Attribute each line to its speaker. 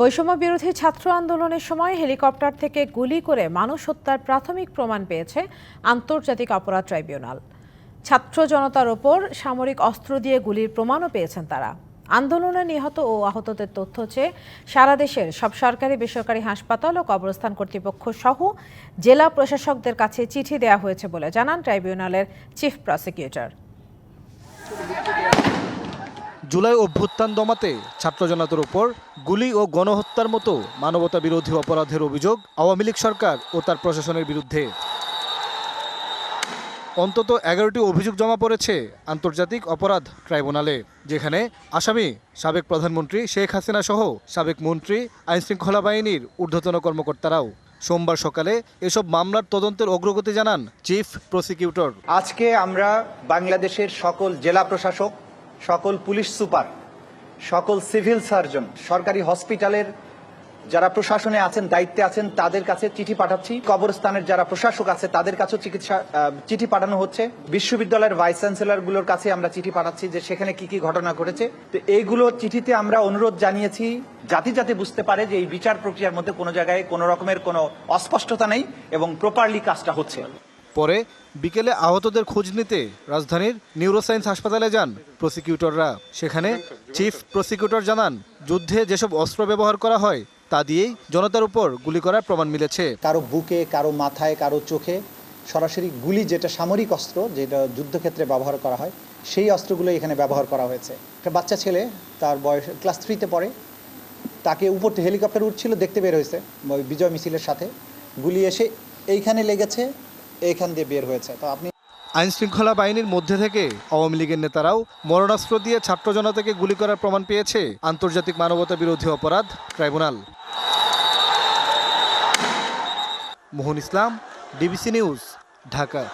Speaker 1: বৈষম্য বিরোধী ছাত্র আন্দোলনের সময় হেলিকপ্টার থেকে গুলি করে মানুষ হত্যার প্রাথমিক প্রমাণ পেয়েছে আন্তর্জাতিক অপরাধ ট্রাইব্যুনাল। ছাত্র জনতার ওপর সামরিক অস্ত্র দিয়ে গুলির প্রমাণও পেয়েছেন তারা। আন্দোলনে নিহত ও আহতদের তথ্য চেয়ে সারা দেশের সব সরকারি বেসরকারি হাসপাতাল ও কবরস্থান কর্তৃপক্ষ সহ জেলা প্রশাসকদের কাছে চিঠি দেওয়া হয়েছে বলে জানান ট্রাইব্যুনালের চিফ প্রসিকিউটর।
Speaker 2: জুলাই অভ্যুত্থান দমাতে ছাত্র জনতার উপর গুলি ও গণহত্যার মতো মানবতা বিরোধী অপরাধের অভিযোগ আওয়ামী লীগ সরকার ও তার প্রশাসনের বিরুদ্ধে। অন্তত এগারোটি অভিযোগ জমা পড়েছে আন্তর্জাতিক অপরাধ ট্রাইব্যুনালে, যেখানে আসামি, সাবেক প্রধানমন্ত্রী শেখ হাসিনা সহ সাবেক মন্ত্রী, আইনশৃঙ্খলা বাহিনীর ঊর্ধ্বতন কর্মকর্তারাও। সোমবার সকালে এসব মামলার তদন্তের অগ্রগতি জানান চিফ প্রসিকিউটর।
Speaker 3: আজকে আমরা বাংলাদেশের সকল জেলা প্রশাসক সকল পুলিশ সুপার, সকল সিভিল সার্জন, সরকারি হসপিটালের যারা প্রশাসনে আছেন, দায়িত্বে আছেন, তাদের কাছে চিঠি পাঠাচ্ছি। কবরস্থানের যারা প্রশাসক আছে, তাদের কাছেও চিকিৎসা চিঠি পাঠানো হচ্ছে। বিশ্ববিদ্যালয়ের ভাইস চ্যান্সেলরগুলোর কাছে আমরা চিঠি পাঠাচ্ছি যে সেখানে কি কি ঘটনা ঘটেছে। তো এইগুলো চিঠিতে আমরা অনুরোধ জানিয়েছি জাতি যাতে বুঝতে পারে যে এই বিচার প্রক্রিয়ার মধ্যে কোনো জায়গায় কোনো রকমের কোনো অস্পষ্টতা নেই এবং প্রপারলি কাজটা হচ্ছে।
Speaker 2: পরে বিকেলে আহতদের খোঁজ নিতে রাজধানীর নিউরোসায়েন্স হাসপাতালে যান প্রসিকিউটররা। সেখানে চিফ প্রসিকিউটর জানান, যুদ্ধে যেসব অস্ত্র ব্যবহার করা হয়, তা দিয়েই জনতার উপর গুলি করার প্রমাণ মিলেছে।
Speaker 3: কারও বুকে, কারও মাথায়, কারও চোখে সরাসরি গুলি যেটা সামরিক অস্ত্র যেটা যুদ্ধক্ষেত্রে ব্যবহার করা হয়, সেই অস্ত্রগুলো এখানে ব্যবহার করা হয়েছে। একটা বাচ্চা ছেলে, তার বয়স ক্লাস থ্রিতে পড়ে। তাকে উপর হেলিকপ্টার উঠছিল, দেখতে বের হয়েছে বিজয় মিছিলের সাথে। গুলি এসে এইখানে লেগেছে এইখান দিয়ে বের হয়েছে। তো আপনি
Speaker 2: আইন শৃঙ্খলা বাহিনীর মধ্যে থেকে আওয়ামী লীগের নেতারাও মরণাস্ত্র দিয়ে ছাত্র জনতাকে গুলি করার প্রমাণ পেয়েছে আন্তর্জাতিক মানবতা বিরোধী অপরাধ tribunal. Mohan Islam, DBC news, Dhaka.